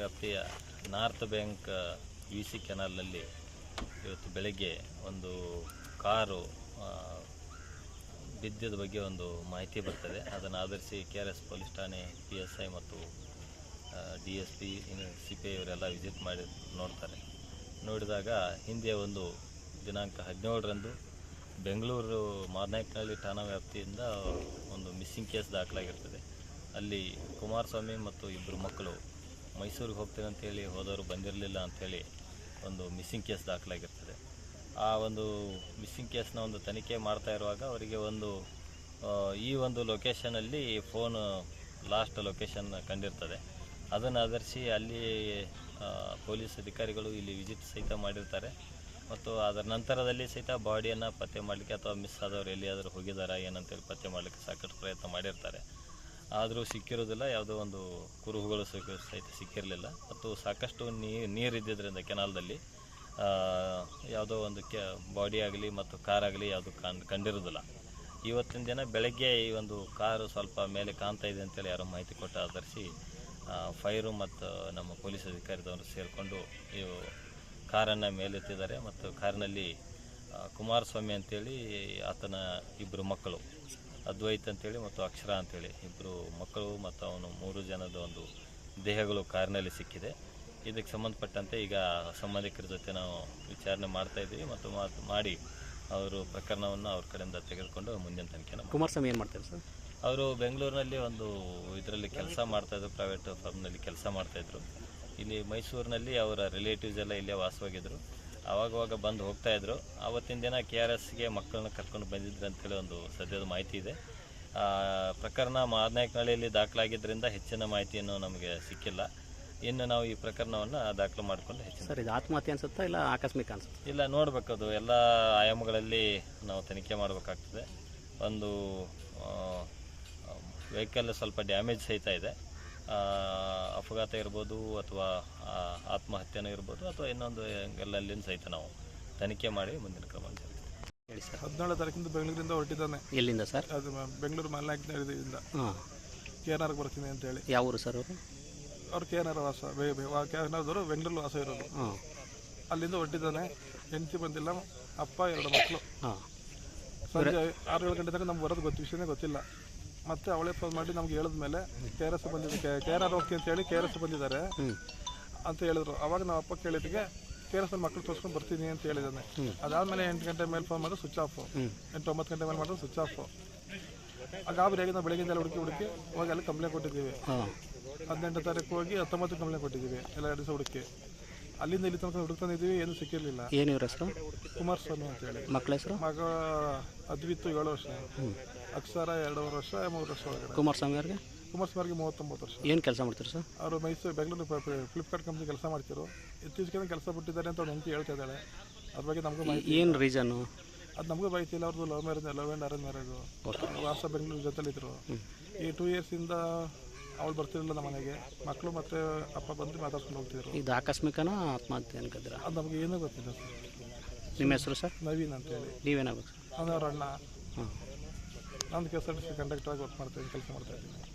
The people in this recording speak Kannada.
ವ್ಯಾಪ್ತಿಯ ನಾರ್ತ್ ಬ್ಯಾಂಕ್ ಯು ಸಿ ಕೆನಾಲ್ನಲ್ಲಿ ಇವತ್ತು ಬೆಳಗ್ಗೆ ಒಂದು ಕಾರು ಬಿದ್ದದ ಬಗ್ಗೆ ಒಂದು ಮಾಹಿತಿ ಬರ್ತದೆ. ಅದನ್ನು ಆಧರಿಸಿ ಕೆ ಆರ್ ಎಸ್ ಪೊಲೀಸ್ ಠಾಣೆ, ಪಿ ಎಸ್ ಐ ಮತ್ತು D S P C P I ಇವರೆಲ್ಲ ವಿಸಿಟ್ ಮಾಡಿ ನೋಡ್ತಾರೆ. ನೋಡಿದಾಗ ಹಿಂದೆ ಒಂದು ದಿನಾಂಕ ಹದಿನೇಳರಂದು ಬೆಂಗಳೂರು ಮಾರ್ನಾಯ್ಕನಹಳ್ಳಿ ಠಾಣಾ ವ್ಯಾಪ್ತಿಯಿಂದ ಒಂದು ಮಿಸ್ಸಿಂಗ್ ಕೇಸ್ ದಾಖಲಾಗಿರ್ತದೆ. ಅಲ್ಲಿ ಕುಮಾರಸ್ವಾಮಿ ಮತ್ತು ಇಬ್ಬರು ಮಕ್ಕಳು ಮೈಸೂರಿಗೆ ಹೋಗ್ತೇವೆ ಅಂತೇಳಿ ಹೋದವರು ಬಂದಿರಲಿಲ್ಲ ಅಂಥೇಳಿ ಒಂದು ಮಿಸ್ಸಿಂಗ್ ಕೇಸ್ ದಾಖಲಾಗಿರ್ತದೆ. ಆ ಒಂದು ಮಿಸ್ಸಿಂಗ್ ಕೇಸ್ನ ಒಂದು ತನಿಖೆ ಮಾಡ್ತಾ ಇರುವಾಗ ಅವರಿಗೆ ಒಂದು ಈ ಒಂದು ಲೊಕೇಶನಲ್ಲಿ ಫೋನ್ ಲಾಸ್ಟ್ ಲೊಕೇಶನ್ ಕಂಡಿರ್ತದೆ. ಅದನ್ನು ಆಧರಿಸಿ ಅಲ್ಲಿ ಪೊಲೀಸ್ ಅಧಿಕಾರಿಗಳು ಇಲ್ಲಿ ವಿಸಿಟ್ ಸಹಿತ ಮಾಡಿರ್ತಾರೆ. ಮತ್ತು ಅದರ ನಂತರದಲ್ಲಿ ಸಹಿತ ಬಾಡಿಯನ್ನು ಪತ್ತೆ ಮಾಡಲಿಕ್ಕೆ ಅಥವಾ ಮಿಸ್ ಆದವರು ಎಲ್ಲಿಯಾದರೂ ಹೋಗಿದ್ದಾರಾ ಏನಂತೇಳಿ ಪತ್ತೆ ಮಾಡಲಿಕ್ಕೆ ಸಾಕಷ್ಟು ಪ್ರಯತ್ನ ಮಾಡಿರ್ತಾರೆ. ಆದರೂ ಸಿಕ್ಕಿರೋದಿಲ್ಲ, ಯಾವುದೋ ಒಂದು ಕುರುಹುಗಳು ಸಹಿತ ಸಿಕ್ಕಿರಲಿಲ್ಲ. ಮತ್ತು ಸಾಕಷ್ಟು ನೀರು ಇದ್ದಿದ್ದರಿಂದ ಕೆನಾಲ್ದಲ್ಲಿ ಯಾವುದೋ ಒಂದು ಕೆ ಬಾಡಿ ಆಗಲಿ ಮತ್ತು ಕಾರ್ ಆಗಲಿ ಯಾವುದು ಕಂಡು ಕಂಡಿರೋದಿಲ್ಲ. ಇವತ್ತಿನ ದಿನ ಬೆಳಗ್ಗೆ ಈ ಒಂದು ಕಾರು ಸ್ವಲ್ಪ ಮೇಲೆ ಕಾಣ್ತಾ ಇದೆ ಅಂತೇಳಿ ಯಾರೋ ಮಾಹಿತಿ ಕೊಟ್ಟು ಆಧರಿಸಿ ಫೈರು ಮತ್ತು ನಮ್ಮ ಪೊಲೀಸ್ ಅಧಿಕಾರಿದವರು ಸೇರಿಕೊಂಡು ಇವು ಕಾರನ್ನು ಮೇಲೆತ್ತಿದ್ದಾರೆ. ಮತ್ತು ಕಾರಿನಲ್ಲಿ ಕುಮಾರಸ್ವಾಮಿ ಅಂತೇಳಿ ಆತನ ಇಬ್ಬರು ಮಕ್ಕಳು. ಅದ್ವೈತ್ ಅಂತೇಳಿ ಮತ್ತು ಅಕ್ಷರ ಅಂತೇಳಿ ಇಬ್ಬರು ಮಕ್ಕಳು ಮತ್ತು ಅವನು ಮೂರು ಜನದ ಒಂದು ದೇಹಗಳು ಕಾರಿನಲ್ಲಿ ಸಿಕ್ಕಿದೆ. ಇದಕ್ಕೆ ಸಂಬಂಧಪಟ್ಟಂತೆ ಈಗ ಸಂಬಂಧಿಕರ ಜೊತೆ ನಾವು ವಿಚಾರಣೆ ಮಾಡ್ತಾ ಇದ್ದೀವಿ ಮತ್ತು ಮಾತು ಮಾಡಿ ಅವರು ಪ್ರಕರಣವನ್ನು ಅವ್ರ ಕಡೆಯಿಂದ ತೆಗೆದುಕೊಂಡು ಮುಂದಿನ ತನಿಖೆನ ಕುಮಾರಸ್ವಾಮಿ ಏನು ಮಾಡ್ತಾರೆ ಸರ್? ಅವರು ಬೆಂಗಳೂರಿನಲ್ಲಿ ಒಂದು ಇದರಲ್ಲಿ ಕೆಲಸ ಮಾಡ್ತಾಯಿದ್ರು ಪ್ರೈವೇಟ್ ಫಾರ್ಮ್ನಲ್ಲಿ ಕೆಲಸ ಮಾಡ್ತಾಯಿದ್ರು ಇಲ್ಲಿ ಮೈಸೂರಿನಲ್ಲಿ ಅವರ ರಿಲೇಟಿವ್ಸ್ ಎಲ್ಲ ಇಲ್ಲೇ ವಾಸವಾಗಿದ್ದರು ಅವಾಗವಾಗ ಬಂದು ಹೋಗ್ತಾ ಇದ್ರು. ಆವತ್ತಿನ ದಿನ ಕೆ ಆರ್ ಎಸ್ಗೆ ಮಕ್ಕಳನ್ನ ಕರ್ಕೊಂಡು ಬಂದಿದ್ರು ಅಂತೇಳಿ ಒಂದು ಸದ್ಯದ ಮಾಹಿತಿ ಇದೆ. ಆ, ಪ್ರಕರಣ ಮಾದನಾಯಕನಹಳ್ಳಿಯಲ್ಲಿ ದಾಖಲಾಗಿದ್ದರಿಂದ ಹೆಚ್ಚಿನ ಮಾಹಿತಿಯನ್ನು ನಮಗೆ ಸಿಕ್ಕಿಲ್ಲ. ಇನ್ನು ನಾವು ಈ ಪ್ರಕರಣವನ್ನು ದಾಖಲು ಮಾಡಿಕೊಂಡು ಹೆಚ್ಚಿನ ಸರ್ ಇದು ಆತ್ಮಹತ್ಯೆ ಅನ್ಸುತ್ತಾ ಇಲ್ಲ ಆಕಸ್ಮಿಕ ಅನ್ಸುತ್ತೆ? ಇಲ್ಲ ನೋಡಬೇಕದು. ಎಲ್ಲ ಆಯಾಮಗಳಲ್ಲಿ ನಾವು ತನಿಖೆ ಮಾಡಬೇಕಾಗ್ತದೆ. ಒಂದು ವೆಹಿಕಲ್ ಸ್ವಲ್ಪ ಡ್ಯಾಮೇಜ್ ಸಹಿತ ಇದೆ. ಅಪಘಾತ ಇರ್ಬೋದು ಅಥವಾ ಆತ್ಮಹತ್ಯೆನೂ ಇರ್ಬೋದು ಅಥವಾ ಇನ್ನೊಂದು ಎಲ್ಲಲ್ಲಿ ಸಹಿತ ನಾವು ತನಿಖೆ ಮಾಡಿ ಮುಂದಿನ ಕ್ರಮ ಹೇಳಿ ಸರ್. ಹದಿನೇಳು ತಾರೀಕಿಂದ ಬೆಂಗಳೂರಿಂದ ಹೊರಟಿದ್ದಾನೆ. ಎಲ್ಲಿಂದ ಸರ್? ಅದು ಬೆಂಗಳೂರು ಮಲ್ನಾಯ್ಕನಹಳ್ಳಿಯಿಂದ ಹಾಂ. ಕೆ ಎನ್ ಬರ್ತೀನಿ ಅಂತ ಹೇಳಿ ಯಾವ ಊರು ಸರ್ ಅವರು? ಅವ್ರು ಕೆ ಎನ್ ಆರ್ ವಾಸ ಬೆ- ಬೆ- ವಾ- ಕೆ ಎನ್ ಆರ್ದವರು ಬೆಂಗಳೂರು ವಾಸ ಇರೋದು. ಹಾಂ. ಅಲ್ಲಿಂದ ಹೊರಟಿದ್ದಾನೆ. ಹೆಂಡತಿ ಬಂದಿಲ್ಲ ಅಪ್ಪ ಎರಡು ಮಕ್ಕಳು ಹಾಂ. ಸಂಜೆ ಆರು ಏಳು ಗಂಟೆ ತನಕ ನಮ್ಗೆ ಬರೋದು ಗೊತ್ತು ವಿಷಯನೇ ಗೊತ್ತಿಲ್ಲ. ಮತ್ತೆ ಅವಳೇ ಫೋನ್ ಮಾಡಿ ನಮ್ಗೆ ಹೇಳಿದ್ಮೇಲೆ ಕೆ ಆರ್ ಎಸ್ ಬಂದಿದೆ ಕೆ ಆರ್ ಆರ್ ಹೋಗ್ತೀನಿ ಅಂತ ಹೇಳಿ ಕೆ ಆರ್ ಎಸ್ ಬಂದಿದ್ದಾರೆ. ಅಂತ ಹೇಳಿದ್ರು. ಅವಾಗ ನಮ್ಮ ಅಪ್ಪ ಕೇಳಿದ್ದಕ್ಕೆ ಕೆ ಆರ್ ಎಸ್ ಮಕ್ಕಳು ತೋರಿಸ್ಕೊಂಡು ಬರ್ತೀನಿ ಅಂತ ಹೇಳಿದ್ದಾನೆ. ಅದಾದಮೇಲೆ ಎಂಟು ಗಂಟೆ ಮೇಲೆ ಫೋನ್ ಮಾಡಿದ್ರೆ ಸ್ವಿಚ್ ಆಫ್ ಎಂಟು ಒಂಬತ್ತು ಗಂಟೆ ಮೇಲೆ ಮಾಡಿದ್ರೆ ಸ್ವಿಚ್ ಆಫ್ ಆ ಗಾಬರಿಯಾಗಿ ನಾವು ಬೆಳಗ್ಗೆಯಿಂದ ಹುಡುಕಿ ಹುಡುಕಿ ಹೋಗಿ ಅಲ್ಲಿ ಕಂಪ್ಲೇಂಟ್ ಕೊಟ್ಟಿದ್ದೀವಿ. ಹದಿನೆಂಟು ತಾರೀಕು ಹೋಗಿ ಹತ್ತೊಂಬತ್ತು ಕಂಪ್ಲೇಂಟ್ ಕೊಟ್ಟಿದ್ದೀವಿ ಎಲ್ಲ ಎರಡು ದಿವಸ ಹುಡುಕಿ. ಅಲ್ಲಿಂದ ಇಲ್ಲಿ ತನಕ ಹುಡುಕ್ತಾನಿದ್ದೀವಿ ಏನು ಸಿಕ್ಕಿರಲಿಲ್ಲ. ಏನು ಇವ್ರ ಹೆಸರು? ಕುಮಾರಸ್ವಾಮಿ ಅಂತ ಹೇಳಿ. ಮಕ್ಕಳ ಹೆಸರು? ಮಗ ಅದ್ವಿತ್ತು ಏಳು ವರ್ಷ. ಅಕ್ಷರ ಎರಡೂವರೆ ವರ್ಷ ಮೂರು ವರ್ಷ ಒಳಗಡೆ. ಕುಮಾರಸ್ವಾಮಿ ಅವ್ರಿಗೆ? ಕುಮಾರಸ್ವಾಮಿಗೆ ಮೂವತ್ತೊಂಬತ್ತು ವರ್ಷ. ಏನು ಕೆಲಸ ಮಾಡ್ತೀರಿ ಸರ್? ಅವರು ಮೈಸೂರು ಬೆಂಗಳೂರು ಫ್ಲಿಪ್ಕಾರ್ಟ್ ಕಂಪ್ನಿ ಕೆಲಸ ಮಾಡ್ತಿರು ಇತ್ತೀಚೆಗೆ ಕೆಲಸ ಬಿಟ್ಟಿದ್ದಾರೆ ಅಂತ ಅವ್ರು ಹೆಂಡತಿ ಹೇಳ್ತಾ ಇದ್ದಾಳೆ. ಅದ್ರ ಬಗ್ಗೆ ನಮಗೂ ಮಾಹಿತಿ ಏನು ರೀಸನ್ನು ಅದು ನಮಗೂ ಮಾಹಿತಿ ಇಲ್ಲ. ಅವ್ರದ್ದು love marriage love and arrange marriage ವಾಸ ಬೆಂಗಳೂರು ಜೊತೆಲಿದ್ರು. ಈ ಟೂ ಇಯರ್ಸಿಂದ ಅವಳು ಬರ್ತಿರಲಿಲ್ಲ ನಮ್ಮ ಮನೆಗೆ. ಮಕ್ಕಳು ಮತ್ತು ಅಪ್ಪ ಬಂದು ಮಾತಾಡ್ಕೊಂಡು ಹೋಗ್ತಿದ್ರು. ಇದು ಆಕಸ್ಮಿಕನಾ ಆತ್ಮಹತ್ಯೆ ಅನ್ಕೋತೀರಾ? ಅದು ನಮಗೆ ಏನೂ ಗೊತ್ತಿಲ್ಲ ಸರ್. ನಿಮ್ಮ ಹೆಸರು ಸರ್? ನವೀನ್ ಅಂತೇಳಿ. ನೀವೇನಾಗಬೇಕು ಸರ್? ಅವ್ರ ಅಣ್ಣ. ಹಾಂ ನಾನು ಕೆ ಆರ್ ಟಿ ಕಂಡಕ್ಟರ್ ಆಗಿ ವರ್ಕ್ ಮಾಡ್ತಾ ಕೆಲಸ ಮಾಡ್ತಾ ಇದ್ದೀನಿ.